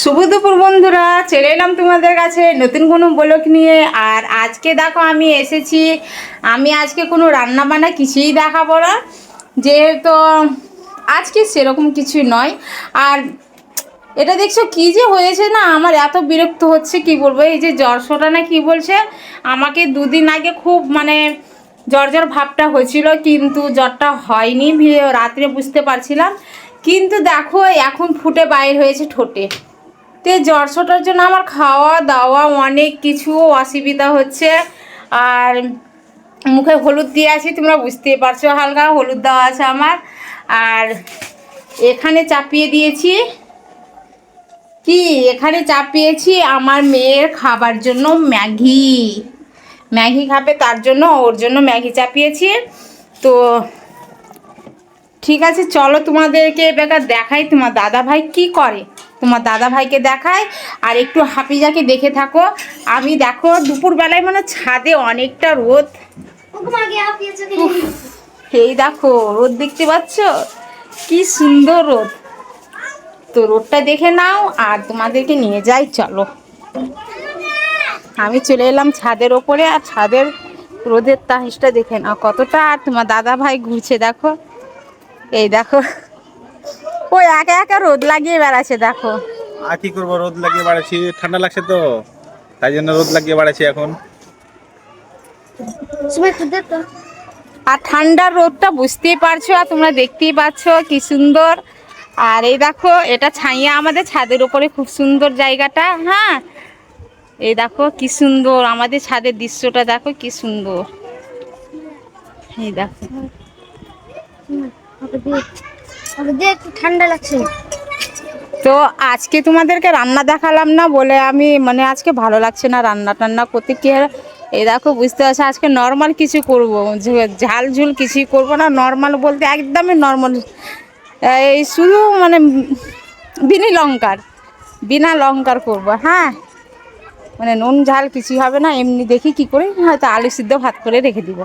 শুভ দুপুর বন্ধুরা, চলে এলাম তোমাদের কাছে নতুন কোনো ব্লগ নিয়ে। আর আজকে দেখো, আমি এসেছি। আমি আজকে কোনো রান্না বান্না কিছুই দেখাবো না। যেহেতু আজকে সেরকম কিছু নয়। আর এটা দেখছ, কি যে হয়েছে না? আমার এত বিরক্ত হচ্ছে, কি বলব? এই যে জ্বরশোটা না কি বলছে? আমাকে দুদিন আগে খুব মানে জ্বর জ্বর ভাবটা হয়েছিল, কিন্তু জ্বরটা হয়নি। রাত্রে বুঝতে পারছিলাম। কিন্তু দেখো, এখন ফুটে বাইর হয়েছে ঠোঁটে। তো এই জ্বর শোটার জন্য আমার খাওয়া দাওয়া অনেক কিছু অসুবিধা হচ্ছে। আর মুখে হলুদ দিয়ে আছি, তোমরা বুঝতেই পারছ হালকা হলুদ দেওয়া আছে আমার। আর এখানে চাপিয়ে দিয়েছি। কি? এখানে চাপিয়েছি আমার মেয়ের খাবার জন্য ম্যাগি। ম্যাগি খাবে তার জন্য, ওর জন্য ম্যাগি চাপিয়েছি। তো ঠিক আছে, চলো তোমাদেরকে এবার দেখাই তোমার দাদা ভাই কি করে। তোমার দাদা ভাইকে দেখায় আর একটু হাফিজাকে দেখে থাকো। আমি দেখো দুপুরবেলায় মানে ছাদে অনেকটা রোদ। এই দেখো রোদ দেখতে পাচ্ছ? কি সুন্দর রোদ। তো রোদটা দেখে নাও আর তোমাদেরকে নিয়ে যাই চলো। আমি চলে এলাম ছাদের ওপরে আর ছাদের রোদের তাহিসটা দেখে নাও কতটা। আর তোমার দাদা ভাই ঘুরছে দেখো। এই দেখো। ও একা একা রোদ লাগিয়ে বেড়াচ্ছে দেখো। আর কি করব রোদ লাগিয়ে বাড়াচ্ছি। ঠান্ডা লাগছে তো তাই জন্য রোদ লাগিয়ে বাড়াচ্ছি এখন। আর ঠান্ডার রোদটা বুঝতেই পারছ আর তোমরা দেখতেই পাচ্ছ কি সুন্দর। আর এই দেখো এটা ছাইয়া আমাদের ছাদের উপরে খুব সুন্দর জায়গাটা হ্যাঁ? এই দেখো কি সুন্দর আমাদের ছাদের দৃশ্যটা দেখো কি সুন্দর। এই দেখো। ঠান্ডা লাগছে। তো আজকে তোমাদেরকে রান্না দেখালাম না বলে আমি মানে আজকে ভালো লাগছে না রান্না টান্না করতে। কি এই দেখো বুঝতে পারছ, আজকে নর্মাল কিছু করব ঝাল ঝুল কিছুই করব না নর্মাল বলতে একদমই নর্মাল এই শুধু মানে বিনি লঙ্কার, বিনা লঙ্কার করব হ্যাঁ। মানে নুন ঝাল কিছুই হবে না, এমনি দেখি কি করে, হয়তো আলু সিদ্ধ ভাত করে রেখে দিব।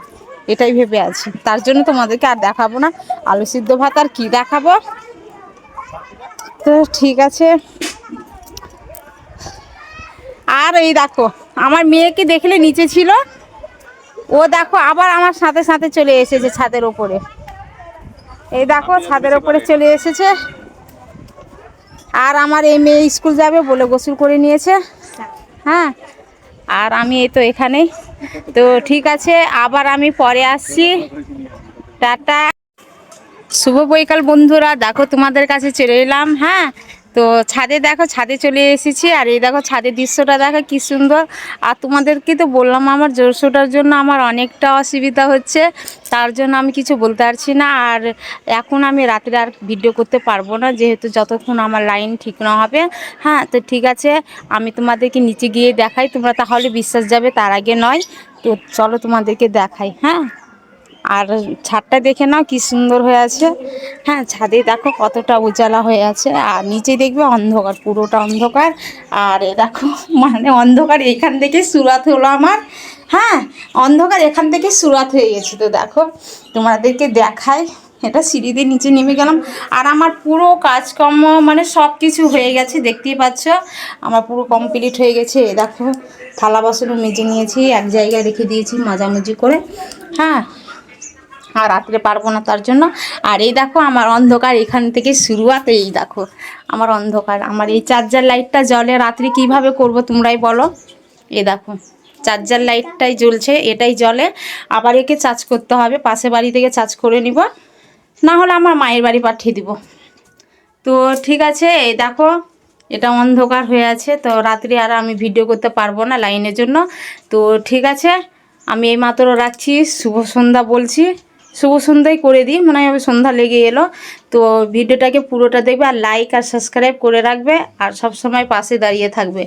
এটাই ভেবে আছি। তার জন্য তোমাদেরকে আর দেখাবো না। আলু সিদ্ধ ভাত আর কি দেখাবো? তো ঠিক আছে। আর এই দেখো, আমার মেয়েকে দেখলে নিচে ছিল? ও দেখো আবার আমার সাথে সাথে চলে এসেছে ছাদের ওপরে। এই দেখো ছাদের ওপরে চলে এসেছে। আর আমার এই মেয়ে স্কুল যাবে বলে গোসল করে নিয়েছে। হ্যাঁ আর আমি এই তো এখানেই। তো ঠিক আছে, আবার আমি পরে আসছি। টাটা। শুভ বৈকাল বন্ধুরা, দেখো তোমাদের কাছে চলে এলাম হ্যাঁ? তো ছাদে দেখো, ছাদে চলে এসেছি আর এই দেখো ছাদের দৃশ্যটা দেখো কি সুন্দর। আর তোমাদেরকে তো বললাম আমার জোরশোটার জন্য আমার অনেকটা অসুবিধা হচ্ছে, তার জন্য আমি কিছু বলতে পারছি না। আর এখন আমি রাত্রে আর ভিডিও করতে পারব না, যেহেতু যতক্ষণ আমার লাইন ঠিক না হবে। হ্যাঁ তো ঠিক আছে, আমি তোমাদেরকে নিচে গিয়ে দেখাই, তোমরা তাহলে বিশ্বাস যাবে, তার আগে নয়। তো চলো তোমাদেরকে দেখাই হ্যাঁ। আর ছাদটা দেখে নাও কি সুন্দর হয়ে আছে। হ্যাঁ ছাদে দেখো কতটা উজালা হয়ে আছে। আর নিচে দেখবে অন্ধকার, পুরোটা অন্ধকার। আর এ দেখো মানে অন্ধকার এখান থেকে সুরাত হলো আমার। হ্যাঁ অন্ধকার এখান থেকে সুরাত হয়ে গেছে তো দেখো। তোমাদেরকে দেখাই, এটা সিঁড়ি দিয়ে নিচে নেমে গেলাম। আর আমার পুরো কাজকর্ম মানে সব কিছু হয়ে গেছে, দেখতেই পাচ্ছ। আমার পুরো কমপ্লিট হয়ে গেছে দেখো। থালা বাসনও মেজে নিয়েছি, এক জায়গায় রেখে দিয়েছি মাজামাজি করে। হ্যাঁ আর রাত্রে পারব না তার জন্য। আর এই দেখো, আমার অন্ধকার এখান থেকে শুরুয়াত এই দেখো, আমার অন্ধকার। আমার এই চার্জার লাইটটা জ্বলে, রাত্রে কীভাবে করব তোমরাই বলো? এই দেখো চার্জার লাইটটাই জ্বলছে, এটাই জ্বলে। আবার একে চার্জ করতে হবে, পাশে বাড়ি থেকে চার্জ করে নিব। না হলে আমার মায়ের বাড়ি পাঠিয়ে দিব। তো ঠিক আছে, এই দেখো, এটা অন্ধকার হয়ে আছে, তো রাত্রে আর আমি ভিডিও করতে পারব না লাইনের জন্য। তো ঠিক আছে, আমি এই মাত্র রাখছি, শুভ সন্ধ্যা বলছি। শুভ সন্ধ্যায় করে দিই, মনে হয় সন্ধ্যা লেগে এলো। তো ভিডিওটাকে পুরোটা দেখবে আর লাইক আর সাবস্ক্রাইব করে রাখবে আর সব সময় পাশে দাঁড়িয়ে থাকবে।